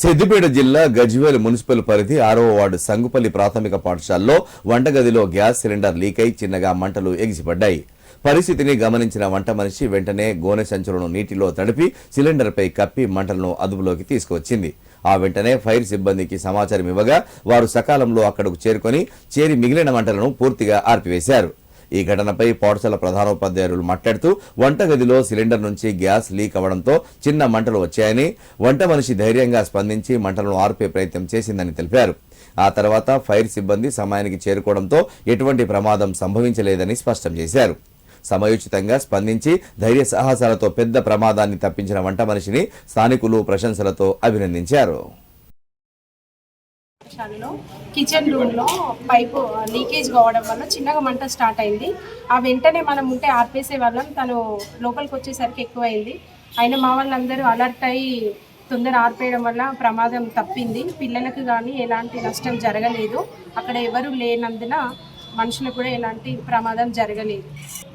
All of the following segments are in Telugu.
సిద్దిపేట జిల్లా గజ్వేల్ మున్సిపల్ పరిధి ఆరో వార్డు సంగుపల్లి ప్రాథమిక పాఠశాలలో వంటగదిలో గ్యాస్ సిలిండర్ లీక్ అయి చిన్నగా మంటలు ఎగిసిపడ్డాయి. పరిస్థితిని గమనించిన వంట మనిషి వెంటనే గోనె సంచులను నీటిలో తడిపి సిలిండర్పై కప్పి మంటలను అదుపులోకి తీసుకువచ్చింది. ఆ వెంటనే ఫైర్ సిబ్బందికి సమాచారం ఇవ్వగా వారు సకాలంలో అక్కడకు చేరుకొని చేరి మిగిలిన మంటలను పూర్తిగా ఆర్పివేశారు. ఈ ఘటనపై పాఠశాల ప్రధానోపాధ్యాయులు మాట్లాడుతూ వంటగదిలో సిలిండర్ నుంచి గ్యాస్ లీక్ అవడంతో చిన్న మంటలు వచ్చాయని వంట మనిషి ధైర్యంగా స్పందించి మంటలను ఆర్పే ప్రయత్నం చేసిందని తెలిపారు. ఆ తర్వాత ఫైర్ సిబ్బంది సమయానికి చేరుకోవడంతో ఎటువంటి ప్రమాదం సంభవించలేదని స్పష్టం చేశారు. సమయోచితంగా స్పందించి ధైర్య సాహసాలతో పెద్ద ప్రమాదాన్ని తప్పించిన వంట మనిషిని స్థానికులు ప్రశంసలతో అభినందించారు. పాఠశాలలో కిచెన్ రూమ్లో పైపు లీకేజ్ కావడం వల్ల చిన్నగా మంట స్టార్ట్ అయింది. ఆ వెంటనే మనం ఉంటే ఆర్పేసే వాళ్ళం. తను లోపలికి వచ్చేసరికి ఎక్కువైంది. అయినా మా వాళ్ళందరూ అలర్ట్ అయ్యి తొందర ఆర్పేయడం వల్ల ప్రమాదం తప్పింది. పిల్లలకు కానీ ఎలాంటి నష్టం జరగలేదు. అక్కడ ఎవరు లేనందున మనుషులకు కూడా ఎలాంటి ప్రమాదం జరగలేదు.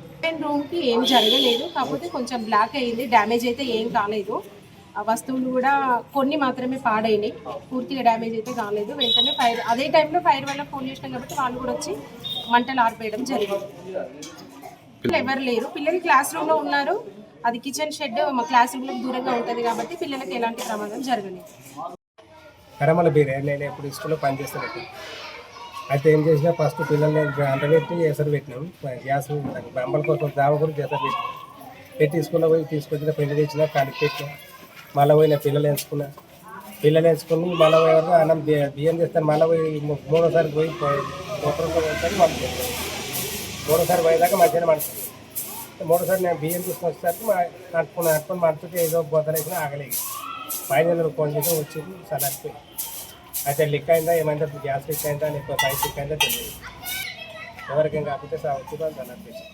కిచెన్ రూమ్కి ఏం జరగలేదు. కాకపోతే కొంచెం బ్లాక్ అయింది. డ్యామేజ్ అయితే ఏం కాలేదు. వస్తువులు కూడా కొన్ని మాత్రమే పాడైనాయి. పూర్తిగా డ్యామేజ్ అయితే కాలేదు. వెంటనే ఫైర్ అదే టైంలో ఫైర్ వల్ల ఫోన్ చేసినాం కాబట్టి వాళ్ళు కూడా వచ్చి మంటలు ఆర్పేయడం జరిగింది. పిల్లలు ఎవరు లేరు. పిల్లలు క్లాస్ రూమ్లో ఉన్నారు. అది కిచెన్ షెడ్ మా క్లాస్ రూమ్లో దూరంగా ఉంటుంది కాబట్టి పిల్లలకి ఎలాంటి ప్రమాదం జరగలేదు. కరమల బీరే నేను ఇప్పుడు స్కూల్లో పనిచేస్తాను అయితే ఏం చేసినా ఫస్ట్ పిల్లల్ని అంట పెట్టి ఎసరు పెట్టినాం. గ్యాస్ బంబల కోసం జామ కూడా ఎసరు పెట్టినాం. పెట్టి స్కూల్లో పోయి తీసుకొచ్చిన పెళ్ళి తెచ్చిన కలిపి పెట్టిన. మళ్ళీ పోయిన పిల్లలు ఎంచుకున్నా. పిల్లలు ఎంచుకుని మళ్ళీ పోయే అన్నం బియ్యం చేస్తాను మళ్ళీ పోయి మూడోసారి పోయి ఒకరోసారి మంచి మూడోసారి పోయేదాకా మధ్యాహ్నం మండుతుంది మూడోసారి నేను బియ్యం తీసుకుని వచ్చేసరికి మా నడుపుకుని నడుపుకుని మనసుకి ఏదో బోతలేసిన ఆగలేదు. పైన ఫోన్ చేసి వచ్చింది సలాడిపోయి అయితే లిక్ అయిందా ఏమైందా గ్యాస్ లిక్ అయిందా లేకపోతే పైప్ లిక్ అయిందా తెలియదు. ఎవరికేం కాకపోతే సావచ్చు అని అనిపించింది